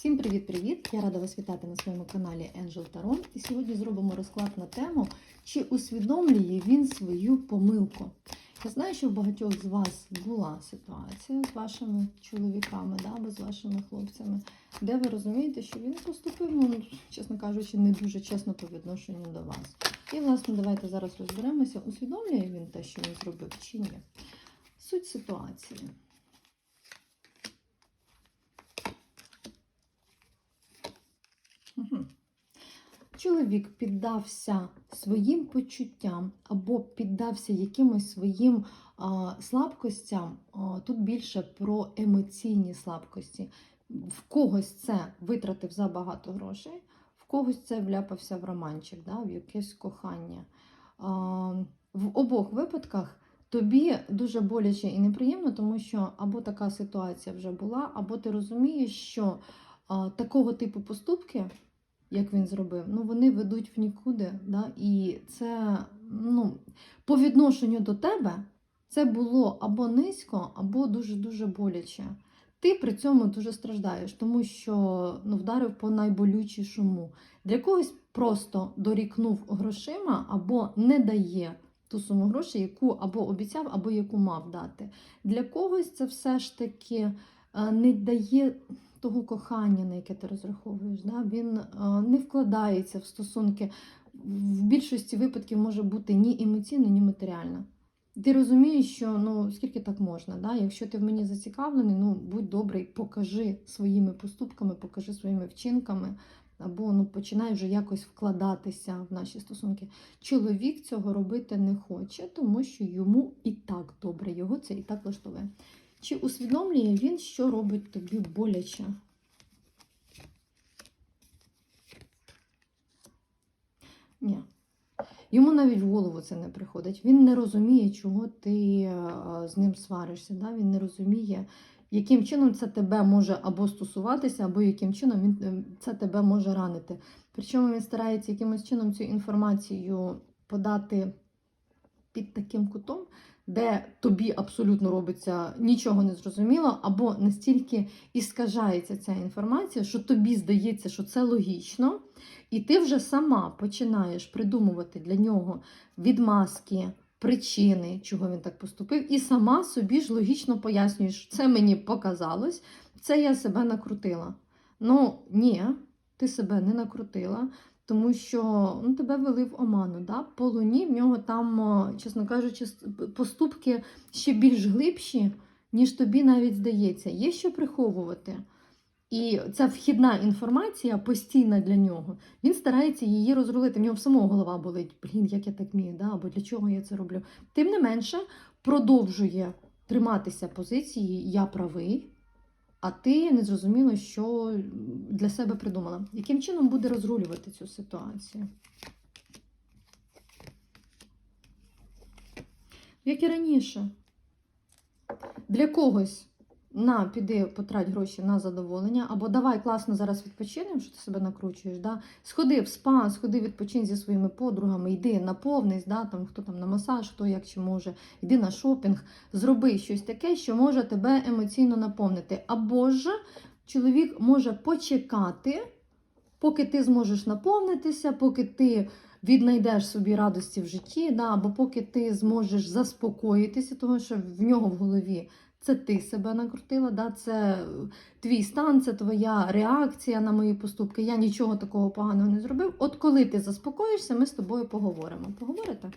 Всім привіт-привіт! Я рада вас вітати на своєму каналі Angel Tarot. І сьогодні зробимо розклад на тему, чи усвідомлює він свою помилку. Я знаю, що в багатьох з вас була ситуація з вашими чоловіками, да, або з вашими хлопцями, де ви розумієте, що він поступив, ну, чесно кажучи, не дуже чесно по відношенню до вас. І, власне, давайте зараз розберемося, усвідомлює він те, що він зробив, чи ні. Суть ситуації. Чоловік піддався своїм почуттям або піддався якимось своїм а, слабкостям. А, тут більше про емоційні слабкості. В когось це витратив забагато грошей, в когось це вляпався в романчик, да, в якесь кохання. А, в обох випадках тобі дуже боляче і неприємно, тому що або така ситуація вже була, або ти розумієш, що а, такого типу поступки, як він зробив, ну вони ведуть в нікуди. Да? І це ну, по відношенню до тебе це було або низько, або дуже-дуже боляче. Ти при цьому дуже страждаєш, тому що ну, вдарив по найболючішому. Для когось просто дорікнув грошима або не дає ту суму грошей, яку або обіцяв, або яку мав дати. Для когось це все ж таки е, не дає того кохання, на яке ти розраховуєш. Да? Він е, не вкладається в стосунки. В більшості випадків може бути ні емоційно, ні матеріально. Ти розумієш, що ну скільки так можна, да? якщо ти в мені зацікавлений, ну будь добрий, покажи своїми поступками, покажи своїми вчинками, або ну починай вже якось вкладатися в наші стосунки. Чоловік цього робити не хоче, тому що йому і так добре, його це і так влаштовує. Чи усвідомлює він, що робить тобі боляче? Ні. Йому навіть в голову це не приходить. Він не розуміє, чого ти е, з ним сваришся. Да? Він не розуміє, яким чином це тебе може або стосуватися, або яким чином він е, це тебе може ранити. Причому він старається якимось чином цю інформацію подати під таким кутом, де тобі абсолютно робиться нічого не зрозуміло, або настільки іскажається ця інформація, що тобі здається, що це логічно, і ти вже сама починаєш придумувати для нього відмазки, причини, чого він так поступив, і сама собі ж логічно пояснюєш, це мені показалось, це я себе накрутила. Ну, ні, ти себе не накрутила тому що ну, тебе вели в оману. Да? По луні в нього там, чесно кажучи, поступки ще більш глибші, ніж тобі навіть здається. Є що приховувати. І ця вхідна інформація постійна для нього. Він старається її розрулити. В нього в самого голова болить, блін, як я так вмію, да? або для чого я це роблю. Тим не менше, продовжує триматися позиції Я правий а ти не зрозуміла, що для себе придумала. Яким чином буде розрулювати цю ситуацію? Як і раніше, для когось на, піди потрать гроші на задоволення, або давай класно зараз відпочинемо, що ти себе накручуєш. Да? Сходи в спа, сходи відпочинь зі своїми подругами, йди наповнись, да? там, хто там на масаж, хто як чи може, йди на шопінг, зроби щось таке, що може тебе емоційно наповнити. Або ж чоловік може почекати, поки ти зможеш наповнитися, поки ти. Віднайдеш собі радості в житті, да, або поки ти зможеш заспокоїтися, тому що в нього в голові це ти себе накрутила, да? це твій стан, це твоя реакція на мої поступки. Я нічого такого поганого не зробив. От коли ти заспокоїшся, ми з тобою поговоримо. Поговорите?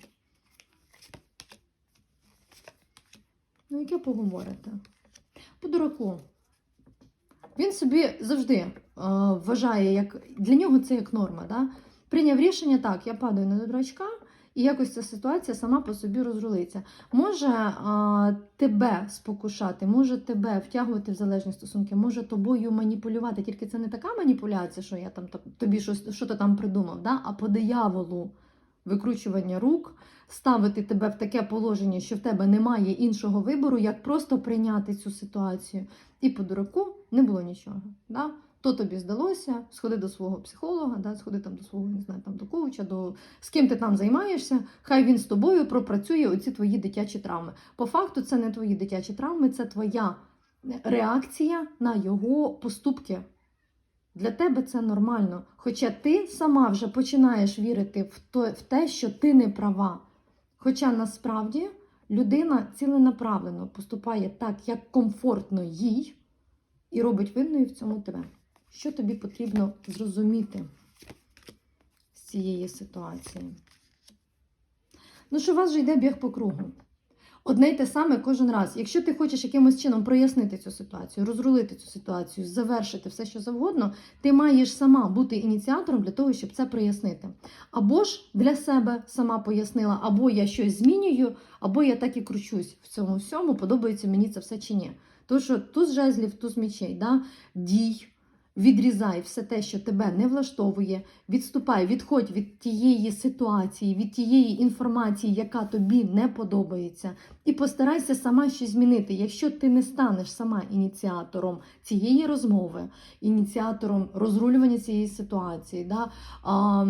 Ну, яке поговорите? По дураку. Він собі завжди е, вважає, як для нього це як норма. Да? Прийняв рішення, так, я падаю на дурачка, і якось ця ситуація сама по собі розрулиться. Може а, тебе спокушати, може тебе втягувати в залежні стосунки, може тобою маніпулювати. Тільки це не така маніпуляція, що я там тобі щось що ти там придумав, да? а по дияволу викручування рук, ставити тебе в таке положення, що в тебе немає іншого вибору, як просто прийняти цю ситуацію. І по дураку не було нічого. Да? То тобі здалося, сходи до свого психолога, да, сходи там до свого, не знаю, там до коуча, до з ким ти там займаєшся, хай він з тобою пропрацює оці твої дитячі травми. По факту, це не твої дитячі травми, це твоя реакція на його поступки. Для тебе це нормально. Хоча ти сама вже починаєш вірити в то- в те, що ти не права. Хоча насправді людина ціленаправленно поступає так, як комфортно їй, і робить винною в цьому тебе. Що тобі потрібно зрозуміти з цієї ситуації? Ну, що у вас же йде біг по кругу. Одне й те саме кожен раз. Якщо ти хочеш якимось чином прояснити цю ситуацію, розрулити цю ситуацію, завершити все, що завгодно, ти маєш сама бути ініціатором для того, щоб це прояснити. Або ж для себе сама пояснила, або я щось змінюю, або я так і кручусь в цьому всьому, подобається мені це все чи ні. Тому що туз жезлів, туз мечей, да? дій, відрізай все те, що тебе не влаштовує, відступай, відходь від тієї ситуації, від тієї інформації, яка тобі не подобається, і постарайся сама щось змінити. Якщо ти не станеш сама ініціатором цієї розмови, ініціатором розрулювання цієї ситуації, да, а,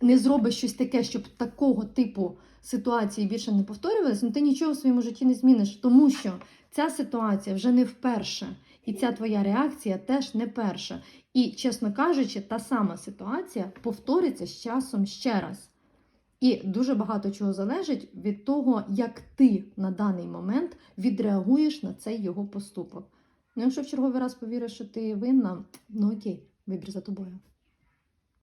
не зробиш щось таке, щоб такого типу ситуації більше не повторювалися, ну ти нічого в своєму житті не зміниш, тому що ця ситуація вже не вперше. І ця твоя реакція теж не перша. І, чесно кажучи, та сама ситуація повториться з часом ще раз. І дуже багато чого залежить від того, як ти на даний момент відреагуєш на цей його поступок. Ну, якщо в черговий раз повіриш, що ти винна, ну окей, вибір за тобою.